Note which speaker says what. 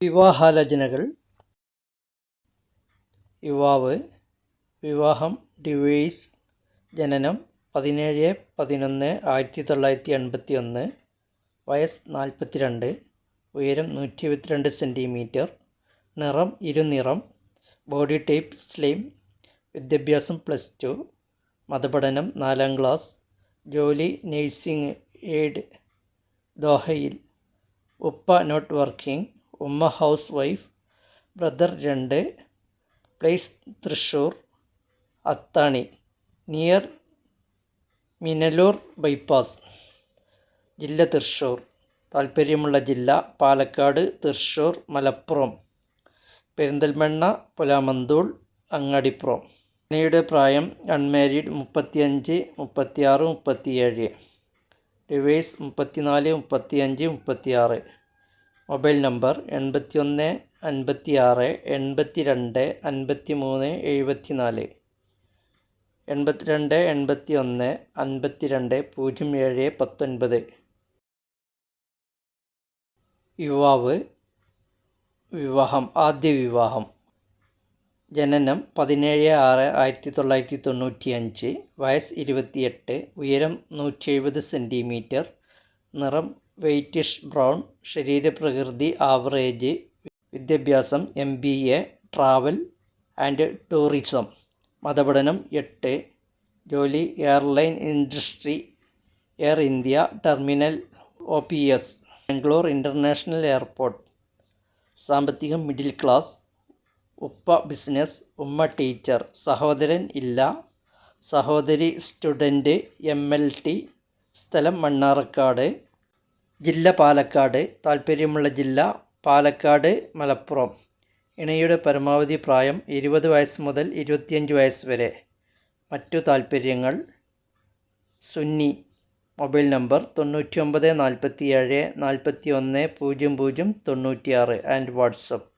Speaker 1: വിവാഹാലോചനകൾ. യുവാവ് വിവാഹം ഡിവോഴ്സ് ജനനം പതിനേഴ് പതിനൊന്ന് ആയിരത്തി തൊള്ളായിരത്തി എൺപത്തി ഒന്ന് വയസ്സ് നാൽപ്പത്തി രണ്ട് ഉയരം നൂറ്റി ഇരുപത്തിരണ്ട് സെന്റിമീറ്റർ നിറം ഇരുനിറം ബോഡി ടൈപ്പ് സ്ലിം വിദ്യാഭ്യാസം പ്ലസ് ടു മതപഠനം നാലാം ക്ലാസ് ജോലി നേഴ്സിംഗ് എയ്ഡ് ദോഹയിൽ ഉപ്പ നോട്ട് വർക്കിംഗ് ഉമ്മ ഹൗസ് വൈഫ് ബ്രദർ രണ്ട് place Thrissur Athani near Minaloor bypass ജില്ല തൃശ്ശൂർ. താല്പര്യമുള്ള ജില്ല പാലക്കാട് തൃശ്ശൂർ മലപ്പുറം. പെരിന്തൽമണ്ണ പുലാമന്തൂൾ അങ്ങാടിപ്പുറം. അനിയുടെ പ്രായം അൺമാരീഡ് മുപ്പത്തിയഞ്ച് മുപ്പത്തിയാറ് മുപ്പത്തിയേഴ്. ഡിവൈസ് മുപ്പത്തിനാല് മുപ്പത്തിയഞ്ച് മുപ്പത്തിയാറ്. മൊബൈൽ നമ്പർ എൺപത്തി ഒന്ന് അൻപത്തി ആറ് എൺപത്തി രണ്ട് അൻപത്തി മൂന്ന് എഴുപത്തി നാല് എൺപത്തിരണ്ട് എൺപത്തി ഒന്ന് അൻപത്തി രണ്ട് പൂജ്യം ഏഴ് പത്തൊൻപത്. യുവാവ് വിവാഹം ആദ്യ വിവാഹം. ജനനം പതിനേഴ് ആറ് ആയിരത്തി തൊള്ളായിരത്തി തൊണ്ണൂറ്റി അഞ്ച് വയസ്സ് ഇരുപത്തിയെട്ട്. ഉയരം നൂറ്റി എഴുപത് സെന്റിമീറ്റർ നിറം വെയ്റ്റിഷ് ബ്രൗൺ ശരീരപ്രകൃതി ആവറേജ് വിദ്യാഭ്യാസം M B A travel and tourism മതപഠനം എട്ട് ജോലി airline industry Air India terminal O P S Bangalore international airport സാമ്പത്തികം മിഡിൽ ക്ലാസ് ഉപ്പ ബിസിനസ് ഉമ്മ ടീച്ചർ സഹോദരൻ ഇല്ല സഹോദരി സ്റ്റുഡന്റ് എം എൽ ടി സ്ഥലം മണ്ണാർക്കാട് ജില്ല പാലക്കാട്. താല്പര്യമുള്ള ജില്ല പാലക്കാട് മലപ്പുറം. ഇണയുടെ പരമാവധി പ്രായം ഇരുപത് വയസ്സ് മുതൽ ഇരുപത്തിയഞ്ച് വയസ്സ് വരെ. മറ്റു താല്പര്യങ്ങൾ സുന്നി. മൊബൈൽ നമ്പർ തൊണ്ണൂറ്റി ഒമ്പത് നാൽപ്പത്തി ഏഴ് നാൽപ്പത്തി ഒന്ന് പൂജ്യം പൂജ്യം തൊണ്ണൂറ്റിയാറ്. And WhatsApp